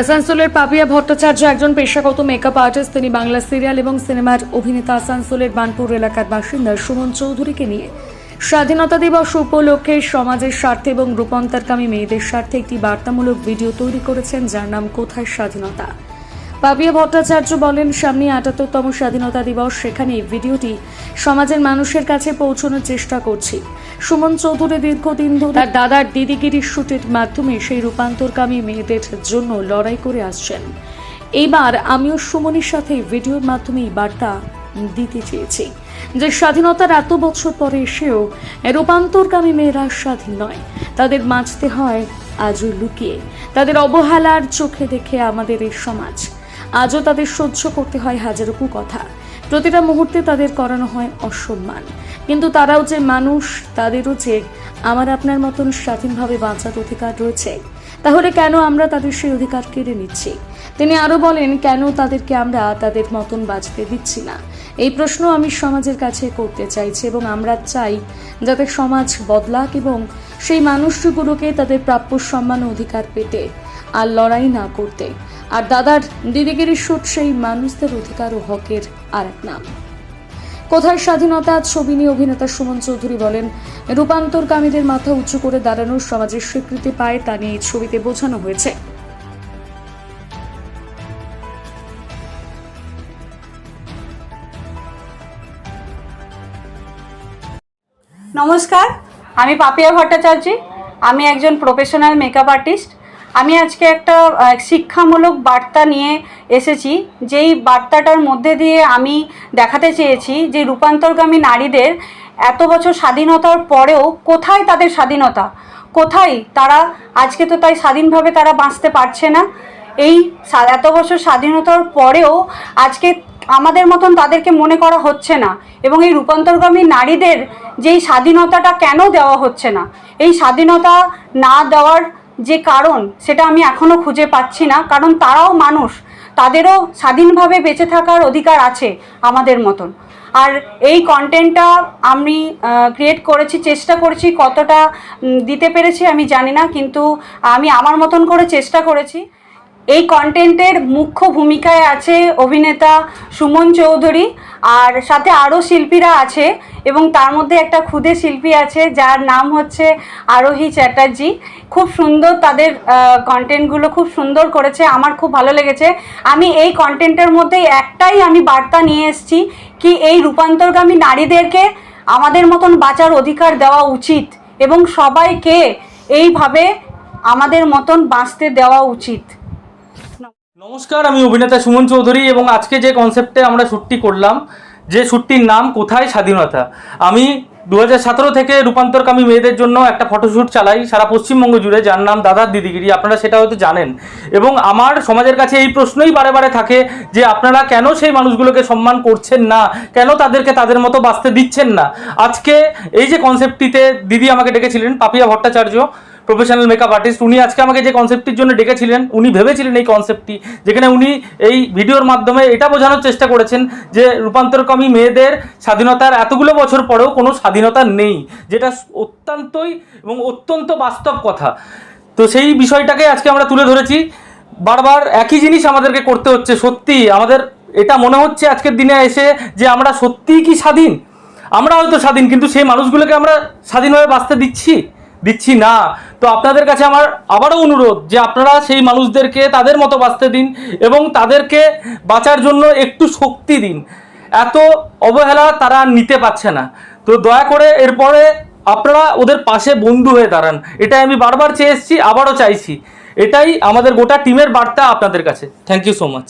আসানসোলের পাপিয়া ভট্টাচার্য একজন পেশাগত মেকআপ আর্টিস্ট তিনি বাংলা সিরিয়াল এবং সিনেমার অভিনেতা আসানসোলের বানপুর এলাকার বাসিন্দা সুমন চৌধুরীকে নিয়ে। স্বাধীনতা দিবস উপলক্ষে সমাজের স্বার্থে এবং রূপান্তরকামী মেয়েদের স্বার্থে একটি বার্তামূলক ভিডিও তৈরি করেছেন, যার নাম কোথায় স্বাধীনতা? পাপিয়া ভট্টাচার্য বলেন, সামনে আটাত্তরতম স্বাধীনতা দিবস সেখানে ভিডিওটি সমাজের মানুষের কাছে পৌঁছানোর চেষ্টা করছি। সুমন চৌধুরী দীর্ঘদিন ধরে তার দাদার দিদিগিরির শুটের মাধ্যমে সেই রূপান্তরকামী মেয়েদের জন্য লড়াই করে আসছেন। এইবার আমিও সুমনের সাথে ভিডিওর মাধ্যমে এই বার্তা দিতে চেয়েছি যে স্বাধীনতার এত বছর পরে এসেও রূপান্তরকামী মেয়েরা স্বাধীন নয়। তাদের বাঁচতে হয় আজও লুকিয়ে, তাদের অবহেলার চোখে দেখে আমাদের এই সমাজ। আজও তাদের সহ্য করতে হয় হাজারো কথা প্রতিটা মুহূর্তে তাদের করানো হয় অসম্মান। কিন্তু তারাও যে মানুষ, তাদেরও যে আমার আপনার মতন স্বাধীনভাবে বাঁচার অধিকার রয়েছে, তাহলে কেন আমরা তাদের সেই অধিকার কেড়ে নিচ্ছি? তিনি আরও বলেন, কেন তাদেরকে আমরা তাদের মতন বাঁচতে দিচ্ছি না? এই প্রশ্ন আমি সমাজের কাছে করতে চাইছি এবং আমরা চাই যাতে সমাজ বদলাক এবং সেই মানুষগুলোকে তাদের প্রাপ্য সম্মান অধিকার পেতে আর লড়াই না করতে। আর দাদার দিদিগিরি শুট সেই মানুষদের অধিকার ও হকের আর এক নাম। কোথায় স্বাধীনতা ছবি নিয়ে অভিনেতা সুমন চৌধুরী বলেন, রূপান্তরকামীদের মাথা উঁচু করে দাঁড়ানোর সমাজের স্বীকৃতি পায় তা নিয়ে ছবিতে বোঝানো হয়েছে। নমস্কার, আমি পাপিয়া ভট্টাচার্য। আমি একজন প্রফেশনাল মেকআপ আর্টিস্ট আমি আজকে একটা শিক্ষামূলক বার্তা নিয়ে এসেছি, যেই বার্তাটার মধ্যে দিয়ে আমি দেখাতে চেয়েছি যে রূপান্তরগামী নারীদের এত বছর স্বাধীনতার পরেও কোথায় তাদের স্বাধীনতা? কোথায় তারা, আজকে তো তাই স্বাধীনভাবে তারা বাঁচতে পারছে না? এই এত বছর স্বাধীনতার পরেও আজকে আমাদের মতন তাদেরকে মনে করা হচ্ছে না। এবং এই রূপান্তরগামী নারীদের যেই স্বাধীনতাটা কেন দেওয়া হচ্ছে না? এই স্বাধীনতা না দেওয়ার যে কারণ সেটা আমি এখনও খুঁজে পাচ্ছি না, কারণ তারাও মানুষ, তাদেরও স্বাধীনভাবে বেঁচে থাকার অধিকার আছে আমাদের মতন। আর এই কন্টেন্টটা আমি ক্রিয়েট করেছি, চেষ্টা করেছি, কতটা দিতে পেরেছি আমি জানি না, কিন্তু আমি আমার মতন করে চেষ্টা করেছি। এই কন্টেন্টের মুখ্য ভূমিকায় আছে অভিনেতা সুমন চৌধুরী, আর সাথে আরও শিল্পীরা আছে এবং তার মধ্যে একটা ক্ষুদে শিল্পী আছে, যার নাম হচ্ছে আরোহী চ্যাটার্জি। খুব সুন্দর তাদের কন্টেন্টগুলো খুব সুন্দর করেছে, আমার খুব ভালো লেগেছে। আমি এই কন্টেন্টের মধ্যে একটাই আমি বার্তা নিয়ে এসেছি কি এই রূপান্তরগামী নারীদেরকে আমাদের মতন বাঁচার অধিকার দেওয়া উচিত এবং সবাইকে এইভাবে আমাদের মতন বাঁচতে দেওয়া উচিত। নমস্কার, আমি অভিনেতা সুমন চৌধুরী এবং আজকে যে কনসেপ্টে আমরা শ্যুটটি করলাম, যে শ্যুটটির নাম কোথায় স্বাধীনতা? আমি দু সতেরো থেকে রূপান্তরকামী মেয়েদের জন্য একটা ফটোশ্যুট চালাই সারা পশ্চিমবঙ্গ জুড়ে, যার নাম দাদার দিদিগিরি। আপনারা সেটা হয়তো জানেন। এবং আমার সমাজের কাছে এই প্রশ্নই বারে বারে থাকে যে আপনারা কেন সেই মানুষগুলোকে সম্মান করছেন না? কেন তাদেরকে তাদের মতো বাঁচতে দিচ্ছেন না? আজকে এই যে কনসেপ্টটিতে দিদি আমাকে ডেকেছিলেন, Papiya Bhattacharya. Professional makeup artist উনি আজকে আমাকে যে কনসেপ্টটির জন্য ডেকেছিলেন, উনি ভেবেছিলেন এই কনসেপ্টটি যেখানে উনি এই ভিডিওর মাধ্যমে এটা বোঝানোর চেষ্টা করেছেন যে রূপান্তরকামী মেয়েদের স্বাধীনতার এতগুলো বছর পরেও কোনো স্বাধীনতা নেই, যেটা অত্যন্তই এবং অত্যন্ত বাস্তব কথা। তো সেই বিষয়টাকে আজকে আমরা তুলে ধরেছি। বারবার একই জিনিস আমাদেরকে করতে হচ্ছে, সত্যি। আমাদের এটা মনে হচ্ছে আজকের দিনে এসে যে আমরা সত্যিই কি স্বাধীন? আমরা হয়তো স্বাধীন, কিন্তু সেই মানুষগুলোকে আমরা স্বাধীনভাবে বাঁচতে দিচ্ছি? দিচ্ছি না। তো আপনাদের কাছে আমার আবারও অনুরোধ যে আপনারা সেই মানুষদেরকে তাদের মতো বাঁচতে দিন এবং তাদেরকে বাঁচার জন্য একটু শক্তি দিন। এত অবহেলা তারা নিতে পারছে না। তো দয়া করে এরপরে আপনারা ওদের পাশে বন্ধু হয়ে দাঁড়ান। এটাই আমি বারবার চেয়ে এসেছি, আবারও চাইছি। এটাই আমাদের গোটা টিমের বার্তা আপনাদের কাছে। Thank you so much